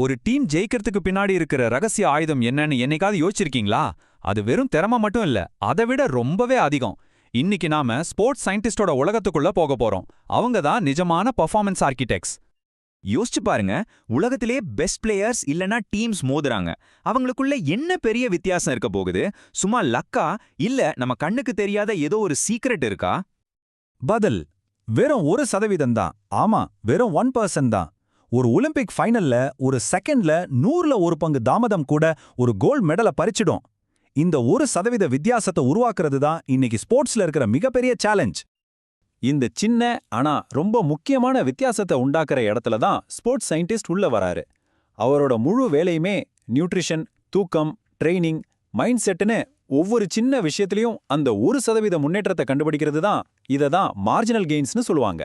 ஒரு டீம் ஜெயிக்கிறதுக்கு பின்னாடி இருக்கிற ரகசிய ஆயுதம் என்னன்னு என்னைக்காவது யோசிச்சிருக்கீங்களா? அது வெறும் திறமை மட்டும் இல்ல அதை விட ரொம்பவே அதிகம். இன்னைக்கு நாம ஸ்போர்ட்ஸ் சயின்டிஸ்டோட உலகத்துக்குள்ள போக போறோம். அவங்க தான் நிஜமான பர்ஃபார்மன்ஸ் ஆர்கிடெக்ட்ஸ் யோசிச்சு பாருங்க உலகத்திலே பெஸ்ட் பிளேயர்ஸ் இல்லனா டீம்ஸ் மோதுறாங்க. அவங்களுக்குள்ள என்ன பெரிய வித்தியாசம் இருக்க போகுது? சும்மா லக்கா இல்ல நம்ம கண்ணுக்கு தெரியாத ஏதோ ஒரு சீக்ரெட் இருக்கா? பதில் வெறும் ஒரு சதவீதம் தான். ஆமா வெறும் ஒன் பர்சன்ட் தான். ஒரு ஒலிம்பிக் ஃபைனல்ல ஒரு செகண்ட்ல நூறுல ஒரு பங்கு தாமதம் கூட ஒரு கோல்ட் மெடலை பறிச்சிடும். இந்த ஒரு சதவீத வித்தியாசத்தை உருவாக்குறது தான் இன்னைக்கு ஸ்போர்ட்ஸ்ல இருக்கிற மிகப்பெரிய சேலஞ்ச். இந்த சின்ன ஆனா ரொம்ப முக்கியமான வித்தியாசத்தை உண்டாக்குற இடத்துல தான் ஸ்போர்ட்ஸ் சயின்டிஸ்ட் உள்ள வராரு. அவரோட முழு வேலையுமே நியூட்ரிஷன் தூக்கம் ட்ரைனிங் மைண்ட் செட்டுன்னு ஒவ்வொரு சின்ன விஷயத்திலையும் அந்த ஒரு சதவீத முன்னேற்றத்தை கண்டுபிடிக்கிறது தான் இதை தான் மார்ஜினல் கெயின்ஸ்னு சொல்லுவாங்க.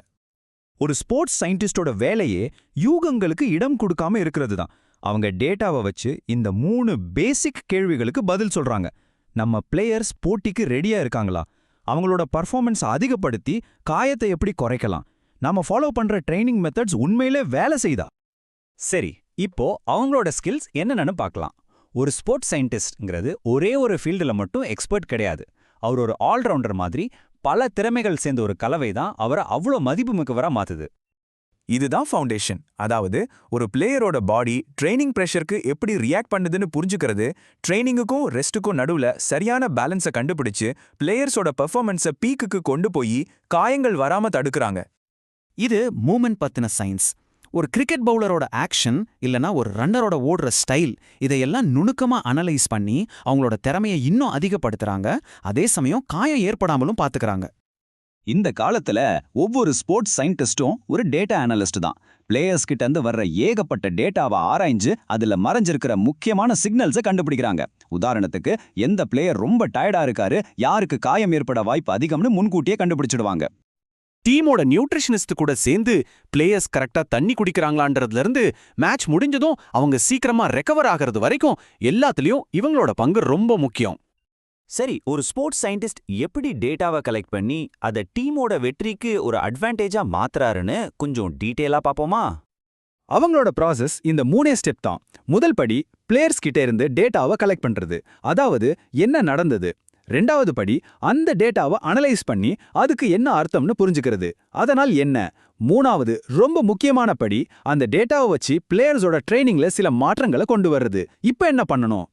ஒரு ஸ்போர்ட்ஸ் சயின்டிஸ்டோட வேலையே யூகங்களுக்கு இடம் கொடுக்காம இருக்கிறது தான் அவங்க டேட்டாவை வச்சு இந்த மூணு பேசிக் கேள்விகளுக்கு பதில் சொல்றாங்க. நம்ம பிளேயர்ஸ் போட்டிக்கு ரெடியா இருக்காங்களா? அவங்களோட பர்ஃபார்மன்ஸ் அதிகப்படுத்தி காயத்தை எப்படி குறைக்கலாம்? நாம ஃபாலோ பண்ற ட்ரைனிங் மெத்தட்ஸ் உண்மையிலே வேலை செய்தா? சரி இப்போ அவங்களோட ஸ்கில்ஸ் என்னென்னு பார்க்கலாம். ஒரு ஸ்போர்ட்ஸ் சயின்டிஸ்ட்ங்கிறது ஒரே ஒரு ஃபீல்டில் மட்டும் எக்ஸ்பர்ட் கிடையாது. அவர் ஒரு ஆல்ரவுண்டர் மாதிரி பல திறமைகள் சேர்ந்த ஒரு கலவை தான் அவரை அவ்வளோ மதிப்புமிக்கவரா மாத்துது. இதுதான் ஃபவுண்டேஷன் அதாவது ஒரு பிளேயரோட பாடி ட்ரைனிங் ப்ரெஷருக்கு எப்படி ரியாக்ட் பண்ணுதுன்னு புரிஞ்சுக்கிறது ட்ரைனிங்குக்கும் ரெஸ்ட்டுக்கும் நடுவுல சரியான பேலன்ஸை கண்டுபிடிச்சு பிளேயர்ஸோட பெர்ஃபார்மன்ஸை பீக்குக்கு கொண்டு போய் காயங்கள் வராம தடுக்கறாங்க. இது மூமெண்ட் பத்தின சயின்ஸ் ஒரு கிரிக்கெட் பவுலரோட ஆக்ஷன் இல்லனா ஒரு ரன்னரோட ஓடுற ஸ்டைல் இதையெல்லாம் நுணுக்கமா அனலைஸ் பண்ணி அவங்களோட திறமையை இன்னும் அதிகப்படுத்துறாங்க. அதே சமயம் காயம் ஏற்படாமலும் பாத்துக்கறாங்க. இந்த காலத்துல ஒவ்வொரு ஸ்போர்ட்ஸ் சயின்டிஸ்டும் ஒரு டேட்டா அனலிஸ்ட் தான். பிளேயர்ஸ் கிட்ட இருந்து வர்ற ஏகப்பட்ட டேட்டாவை ஆராய்ஞ்சு அதுல மறைஞ்சிருக்கிற முக்கியமான சிக்னல்ஸை கண்டுபிடிக்கிறாங்க. உதாரணத்துக்கு எந்த பிளேயர் ரொம்ப டயர்டா இருக்காரு யாருக்கு காயம் ஏற்பட வாய்ப்பு அதிகம்னு முன்கூட்டியே கண்டுபிடிச்சிடுவாங்க. டீமோட நியூட்ரிஷனிஸ்ட் கூட சேர்ந்து பிளேயர்ஸ் கரெக்டா தண்ணி குடிக்கிறாங்களான்றதுல இருந்து மேட்ச் முடிஞ்சதும் அவங்க சீக்கிரமா ரெக்கவர் ஆகிறது வரைக்கும் எல்லாத்துலயும் இவங்களோட பங்கு ரொம்ப முக்கியம். சரி ஒரு ஸ்போர்ட்ஸ் சயின்டிஸ்ட் எப்படி டேட்டாவை கலெக்ட் பண்ணி அதை டீமோட வெற்றிக்கு ஒரு அட்வான்டேஜா மாத்துறாருன்னு கொஞ்சம் டீட்டெயிலா பாப்போமா அவங்களோட ப்ராசஸ் இந்த மூணே ஸ்டெப் தான். முதல் படி பிளேயர்ஸ் கிட்ட இருந்து டேட்டாவை கலெக்ட் பண்றது. அதாவது என்ன நடந்தது? ரெண்டாவது படி அந்த டேட்டாவை அனலைஸ் பண்ணி அதுக்கு என்ன அர்த்தம்னு புரிஞ்சுக்கிறது. அதனால் என்ன? மூணாவது ரொம்ப முக்கியமான படி அந்த டேட்டாவை வச்சு பிளேயர்ஸோட ட்ரைனிங்ல சில மாற்றங்களை கொண்டு வர்றது. இப்ப என்ன பண்ணணும்?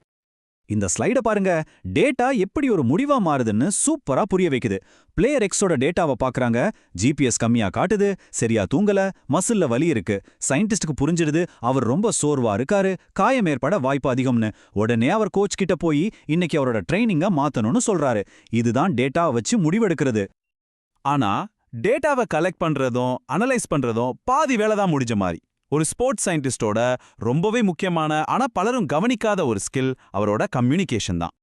இந்த ஸ்லைட பாருங்க. டேட்டா எப்படி ஒரு முடிவா மாறுதுன்னு சூப்பரா புரிய வைக்குது. பிளேயர் எக்ஸோட டேட்டாவை பாக்குறாங்க. ஜிபிஎஸ் கம்மியா காட்டுது. சரியா தூங்கல. மசில்ல வலி இருக்கு. சயின்டிஸ்டுக்கு புரிஞ்சிடுது. அவர் ரொம்ப சோர்வா இருக்காரு. காயம் ஏற்பட வாய்ப்பு அதிகம்னு. உடனே அவர் கோச் கிட்ட போய் இன்னைக்கு அவரோட ட்ரைனிங்க மாத்தணும்னு சொல்றாரு. இதுதான் டேட்டாவை வச்சு முடிவெடுக்கிறது. ஆனா டேட்டாவை கலெக்ட் பண்றதும் அனலைஸ் பண்றதும் பாதி வேலை தான் முடிஞ்ச மாதிரி ஒரு ஸ்போர்ட்ஸ் சயின்டிஸ்டோட ரொம்பவே முக்கியமான ஆனா பலரும் கவனிக்காத ஒரு ஸ்கில் அவரோட கம்யூனிகேஷன் தான்.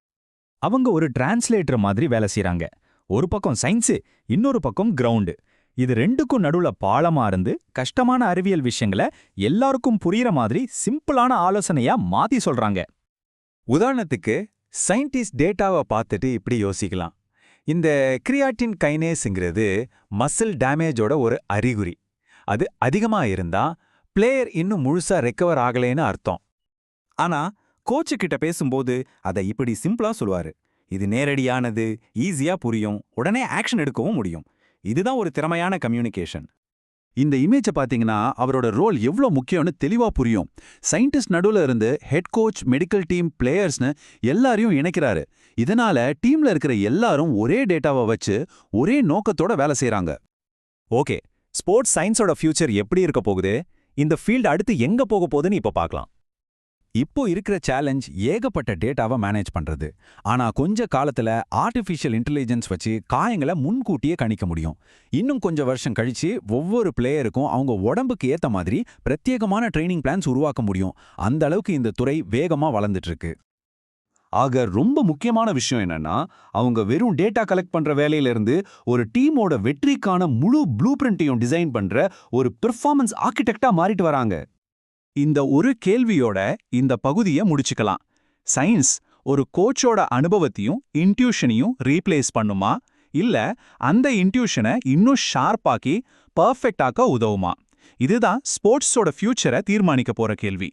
அவங்க ஒரு டிரான்ஸ்லேட்டர் மாதிரி வேலை செய்கிறாங்க ஒரு பக்கம் சயின்ஸு இன்னொரு பக்கம் கிரவுண்டு இது ரெண்டுக்கும் நடுவுல பாலமா இருந்து கஷ்டமான அறிவியல் விஷயங்களை எல்லாருக்கும் புரியற மாதிரி சிம்பிளான ஆலோசனையா மாத்தி சொல்றாங்க. உதாரணத்துக்கு சயின்டிஸ்ட் டேட்டாவை பார்த்துட்டு இப்படி யோசிக்கலாம். இந்த கிரியாட்டின் கைனேஸுங்கிறது மசில் டேமேஜோட ஒரு அறிகுறி. அது அதிகமா இருந்தா பிளேயர் இன்னும் முழுசா ரெக்கவர் ஆகலைன்னு அர்த்தம். ஆனா கோச்சு கிட்ட பேசும்போது அதை இப்படி சிம்பிளா சொல்லுவாரு. இது நேரடியானது ஈஸியா புரியும் உடனே ஆக்ஷன் எடுக்கவும் முடியும். இதுதான் ஒரு திறமையான கம்யூனிகேஷன் இந்த இமேஜை பாத்தீங்கன்னா அவரோட ரோல் எவ்வளோ முக்கியம்னு தெளிவா புரியும். சயின்டிஸ்ட் நடுவுல இருந்து ஹெட் கோச் மெடிக்கல் டீம் பிளேயர்ஸ்னு எல்லாரையும் இணைக்கிறாரு. இதனால டீம்ல இருக்கிற எல்லாரும் ஒரே டேட்டாவை வச்சு ஒரே நோக்கத்தோட வேலை செய்றாங்க. ஓகே ஸ்போர்ட்ஸ் சயின்ஸோட ஃபியூச்சர் எப்படி இருக்க போகுது? இந்த ஃபீல்டு அடுத்து எங்க போக போகுதுன்னு இப்ப பார்க்கலாம் இப்போ இருக்கிற சேலஞ்ச் ஏகப்பட்ட டேட்டாவை மேனேஜ் பண்றது. ஆனா கொஞ்ச காலத்துல ஆர்டிஃபிஷியல் இன்டெலிஜென்ஸ் வச்சு காயங்களை முன்கூட்டியே கணிக்க முடியும். இன்னும் கொஞ்சம் வருஷம் கழிச்சு ஒவ்வொரு பிளேயருக்கும் அவங்க உடம்புக்கு ஏத்த மாதிரி பிரத்யேகமான ட்ரைனிங் பிளான்ஸ் உருவாக்க முடியும். அந்த அளவுக்கு இந்த துறை வேகமா வளர்ந்துட்டு இருக்கு. ஆக ரொம்ப முக்கியமான விஷயம் என்னன்னா அவங்க வெறும் டேட்டா கலெக்ட் பண்ற வேலையில இருந்து ஒரு டீமோட வெற்றிக்கான முழு ப்ளூ பிரிண்ட்டையும் டிசைன் பண்ற ஒரு பெர்ஃபார்மன்ஸ் ஆர்கிடெக்டா மாறிட்டு வராங்க. இந்த ஒரு கேள்வியோட இந்த பகுதியை முடிச்சுக்கலாம். சயின்ஸ் ஒரு கோச்சோட அனுபவத்தையும் இன்ட்யூஷனையும் ரீப்ளேஸ் பண்ணுமா? இல்ல அந்த இன்ட்யூஷனை இன்னும் ஷார்ப்பாக்கி பர்ஃபெக்டாக்க உதவுமா? இதுதான் ஸ்போர்ட்ஸோட ஃபியூச்சரை தீர்மானிக்க போற கேள்வி.